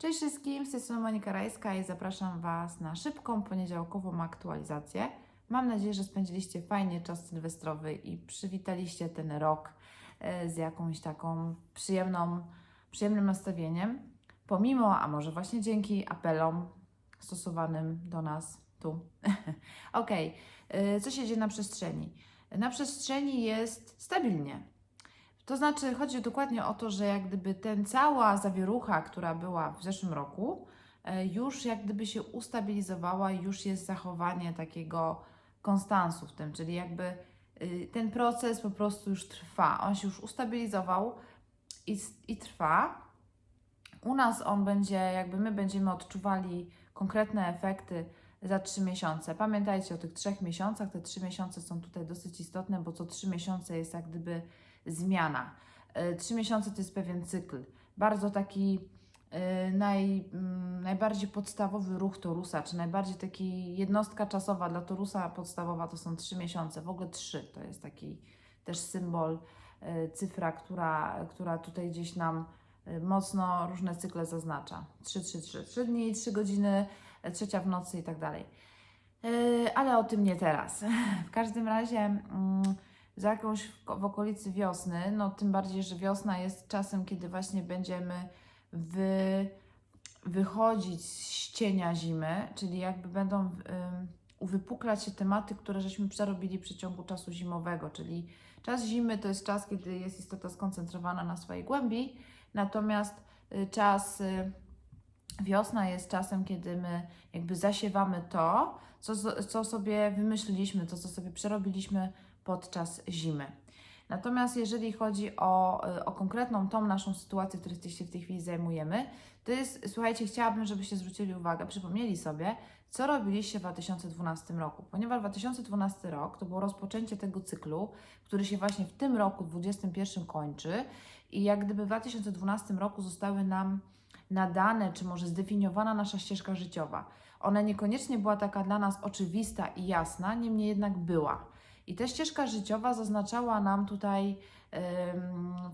Cześć wszystkim, z tej strony Monika Rajska i zapraszam Was na szybką poniedziałkową aktualizację. Mam nadzieję, że spędziliście fajnie czas sylwestrowy i przywitaliście ten rok e, z jakąś taką przyjemną, przyjemnym nastawieniem. Pomimo, a może właśnie dzięki apelom stosowanym do nas tu. ok, co się dzieje na przestrzeni? Na przestrzeni jest stabilnie. To znaczy, chodzi dokładnie o to, że jak gdyby ten cała zawierucha, która była w zeszłym roku, e, już jak gdyby się ustabilizowała już jest zachowanie takiego konstansu w tym, czyli jakby y, ten proces po prostu już trwa. On się już ustabilizował i, i trwa. U nas on będzie, jakby my będziemy odczuwali konkretne efekty za trzy miesiące. Pamiętajcie o tych trzech miesiącach. Te trzy miesiące są tutaj dosyć istotne, bo co trzy miesiące jest jak gdyby zmiana. E, Trzy miesiące to jest pewien cykl. Bardzo taki e, naj, mm, najbardziej podstawowy ruch Torusa, czy najbardziej taki jednostka czasowa dla Torusa podstawowa to są trzy miesiące. W ogóle trzy to jest taki też symbol, e, cyfra, która, która tutaj gdzieś nam mocno różne cykle zaznacza. 3, 3, 3. 3 dni, 3 godziny, trzecia w nocy i tak dalej. Ale o tym nie teraz. W każdym razie mm, za jakąś w, okolicy wiosny, no tym bardziej, że wiosna jest czasem, kiedy właśnie będziemy wy, wychodzić z cienia zimy, czyli jakby będą ym, uwypuklać się tematy, które żeśmy przerobili w przeciągu czasu zimowego, czyli czas zimy to jest czas, kiedy jest istota skoncentrowana na swojej głębi, natomiast y, czas y, wiosna jest czasem, kiedy my jakby zasiewamy to, co, co sobie wymyśliliśmy, to, co sobie przerobiliśmy podczas zimy. Natomiast jeżeli chodzi o, y, o konkretną tą naszą sytuację, której się w tej chwili zajmujemy, to jest, słuchajcie, chciałabym, żebyście zwrócili uwagę, przypomnieli sobie, co robiliście w 2012 roku. Ponieważ 2012 rok to było rozpoczęcie tego cyklu, który się właśnie w tym roku, 2021 kończy i jak gdyby w 2012 roku zostały nam nadane, czy może zdefiniowana nasza ścieżka życiowa. Ona niekoniecznie była taka dla nas oczywista i jasna, niemniej jednak była. I ta ścieżka życiowa zaznaczała nam tutaj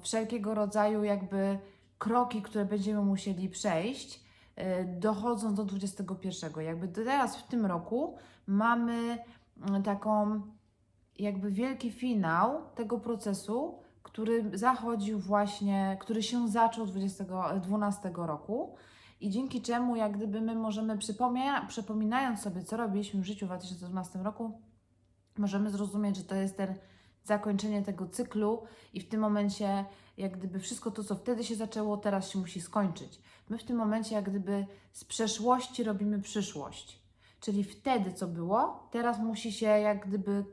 wszelkiego rodzaju jakby kroki, które będziemy musieli przejść, e, dochodząc do 21. Jakby teraz w tym roku mamy mm, taką jakby wielki finał tego procesu, który zachodził właśnie, który się zaczął 2012 roku i dzięki czemu jak gdyby my możemy przypomina, przypominając sobie, co robiliśmy w życiu w 2012 roku, możemy zrozumieć, że to jest ten zakończenie tego cyklu i w tym momencie jak gdyby wszystko to, co wtedy się zaczęło, teraz się musi skończyć. My w tym momencie jak gdyby z przeszłości robimy przyszłość. Czyli wtedy, co było, teraz musi się jak gdyby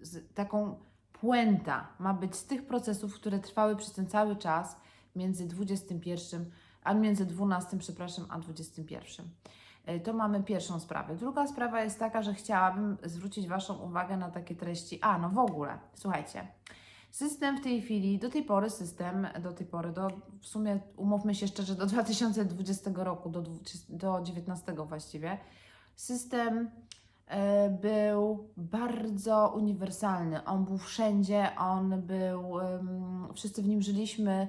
z taką puenta ma być z tych procesów, które trwały przez ten cały czas między 21, a między 12, przepraszam, a 21. E, To mamy pierwszą sprawę. Druga sprawa jest taka, że chciałabym zwrócić Waszą uwagę na takie treści. A, no w ogóle, słuchajcie. System w tej chwili, do tej pory system, do tej pory, do, w sumie umówmy się szczerze, do 2020 roku, do, do 19 właściwie, system e, był bardzo uniwersalny. On był wszędzie, on był, em, wszyscy w nim żyliśmy.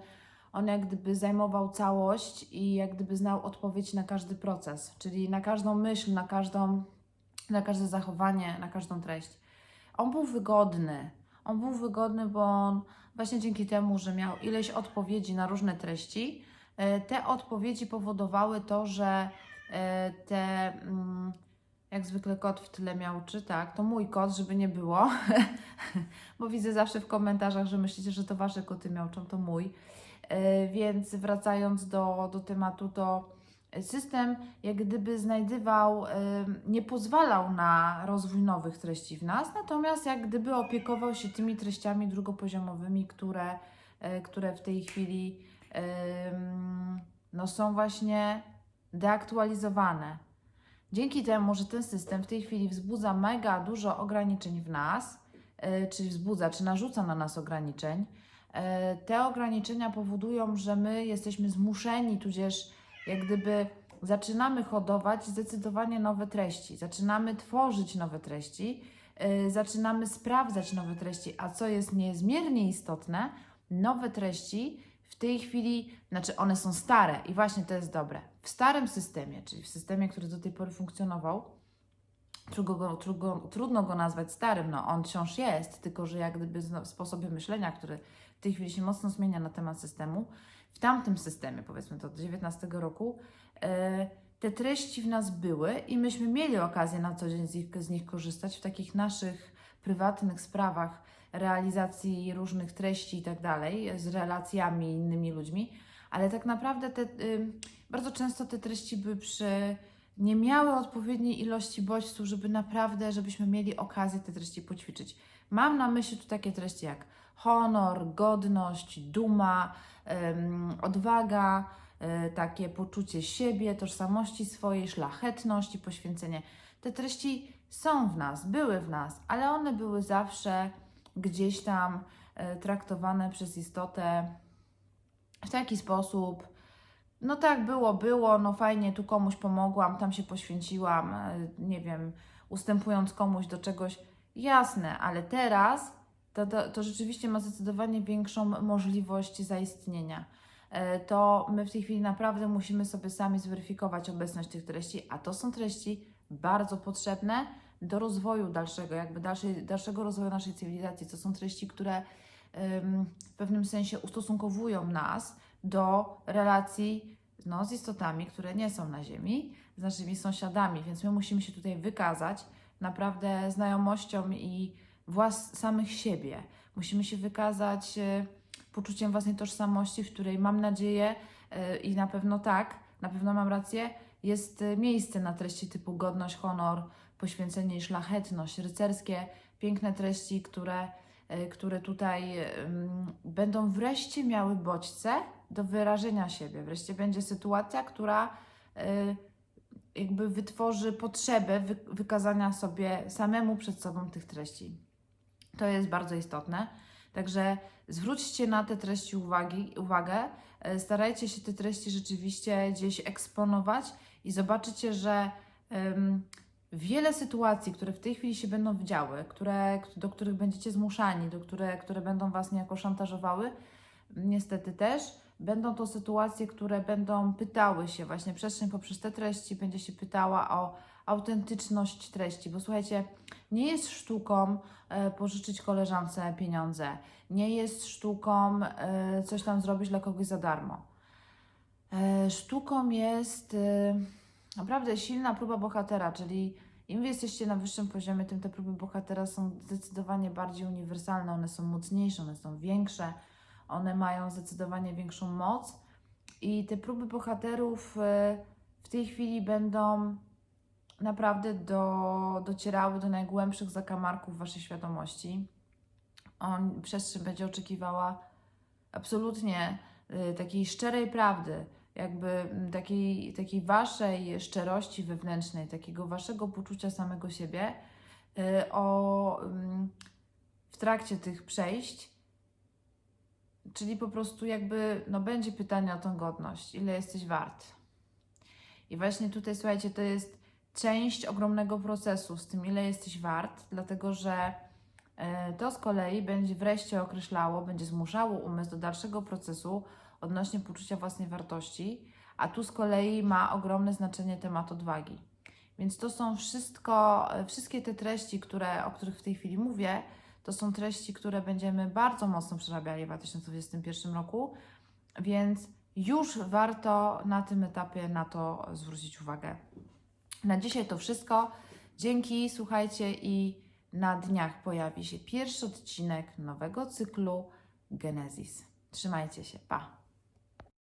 On jak gdyby zajmował całość i jak gdyby znał odpowiedź na każdy proces, czyli na każdą myśl, na każdą, na każde zachowanie, na każdą treść. On był wygodny. On był wygodny, bo on właśnie dzięki temu, że miał ileś odpowiedzi na różne treści, e, te odpowiedzi powodowały to, że e, te mm, jak zwykle kot w tyle miał, czy tak, to mój kot, żeby nie było, bo widzę zawsze w komentarzach, że myślicie, że to wasze koty miałczą, to mój. E, Więc wracając do, do tematu, to system jak gdyby znajdywał, e, nie pozwalał na rozwój nowych treści w nas, natomiast jak gdyby opiekował się tymi treściami drugopoziomowymi, które, e, które w tej chwili no, są właśnie deaktualizowane. Dzięki temu, że ten system w tej chwili wzbudza mega dużo ograniczeń w nas, e, czy wzbudza, czy narzuca na nas ograniczeń, te ograniczenia powodują, że my jesteśmy zmuszeni, tudzież jak gdyby zaczynamy hodować zdecydowanie nowe treści, zaczynamy tworzyć nowe treści, e, zaczynamy sprawdzać nowe treści, a co jest niezmiernie istotne, nowe treści w tej chwili, znaczy one są stare i właśnie to jest dobre. W starym systemie, czyli w systemie, który do tej pory funkcjonował, trudno go, trudno, trudno go nazwać starym, no on wciąż jest, tylko że jak gdyby zno- sposobie myślenia, który w tej chwili się mocno zmienia na temat systemu, w tamtym systemie, powiedzmy to od 19 roku, e, te treści w nas były i myśmy mieli okazję na co dzień z nich, z nich korzystać w takich naszych prywatnych sprawach realizacji różnych treści i tak dalej, z relacjami innymi ludźmi, ale tak naprawdę te, y, bardzo często te treści były przy, nie miały odpowiedniej ilości bodźców, żeby naprawdę, żebyśmy mieli okazję te treści poćwiczyć. Mam na myśli tu takie treści jak honor, godność, duma, odwaga, y, takie poczucie siebie, tożsamości swojej, szlachetność i poświęcenie. Te treści są w nas, były w nas, ale one były zawsze gdzieś tam y, traktowane przez istotę w taki sposób, no tak było, było, no fajnie, tu komuś pomogłam, tam się poświęciłam, y, nie wiem, ustępując komuś do czegoś. Jasne, ale teraz to, to, to rzeczywiście ma zdecydowanie większą możliwość zaistnienia. E, To my w tej chwili naprawdę musimy sobie sami zweryfikować obecność tych treści, a to są treści bardzo potrzebne do rozwoju dalszego, jakby dalszej, dalszego rozwoju naszej cywilizacji. To są treści, które w pewnym sensie ustosunkowują nas do relacji no, z istotami, które nie są na Ziemi, z naszymi sąsiadami, więc my musimy się tutaj wykazać naprawdę znajomością i włas samych siebie. Musimy się wykazać e, poczuciem własnej tożsamości, w której mam nadzieję e, i na pewno tak, na pewno mam rację, jest e, miejsce na treści typu godność, honor, poświęcenie i szlachetność, rycerskie, piękne treści, które, które tutaj będą wreszcie miały bodźce do wyrażenia siebie. Wreszcie będzie sytuacja, która jakby wytworzy potrzebę wy, wykazania sobie samemu przed sobą tych treści. To jest bardzo istotne. Także zwróćcie na te treści uwagi, uwagę, e, starajcie się te treści rzeczywiście gdzieś eksponować i zobaczycie, że em, wiele sytuacji, które w tej chwili się będą działy, które, do których będziecie zmuszani, do które, które będą Was niejako szantażowały, niestety też, będą to sytuacje, które będą pytały się, właśnie przestrzeń poprzez te treści będzie się pytała o autentyczność treści, bo słuchajcie, nie jest sztuką e, pożyczyć koleżance pieniądze, nie jest sztuką e, coś tam zrobić dla kogoś za darmo. E, sztuką jest naprawdę silna próba bohatera, czyli im jesteście na wyższym poziomie, tym te próby bohatera są zdecydowanie bardziej uniwersalne, one są mocniejsze, one są większe, one mają zdecydowanie większą moc i te próby bohaterów e, w tej chwili będą naprawdę do, docierały do najgłębszych zakamarków Waszej świadomości. On, przestrzeń będzie oczekiwała absolutnie y, takiej szczerej prawdy, jakby takiej, takiej Waszej szczerości wewnętrznej, takiego Waszego poczucia samego siebie y, o, w trakcie tych przejść. Czyli po prostu jakby, no będzie pytanie o tą godność, ile jesteś wart. I właśnie tutaj, słuchajcie, to jest część ogromnego procesu z tym, ile jesteś wart, dlatego że e, to z kolei będzie wreszcie określało, będzie zmuszało umysł do dalszego procesu odnośnie poczucia własnej wartości, a tu z kolei ma ogromne znaczenie temat odwagi. Więc to są wszystko, e, wszystkie te treści, które, o których w tej chwili mówię, to są treści, które będziemy bardzo mocno przerabiali w 2021 roku, więc już warto na tym etapie na to zwrócić uwagę. Na dzisiaj to wszystko. Dzięki, słuchajcie, i na dniach pojawi się pierwszy odcinek nowego cyklu Genezis. Trzymajcie się, pa!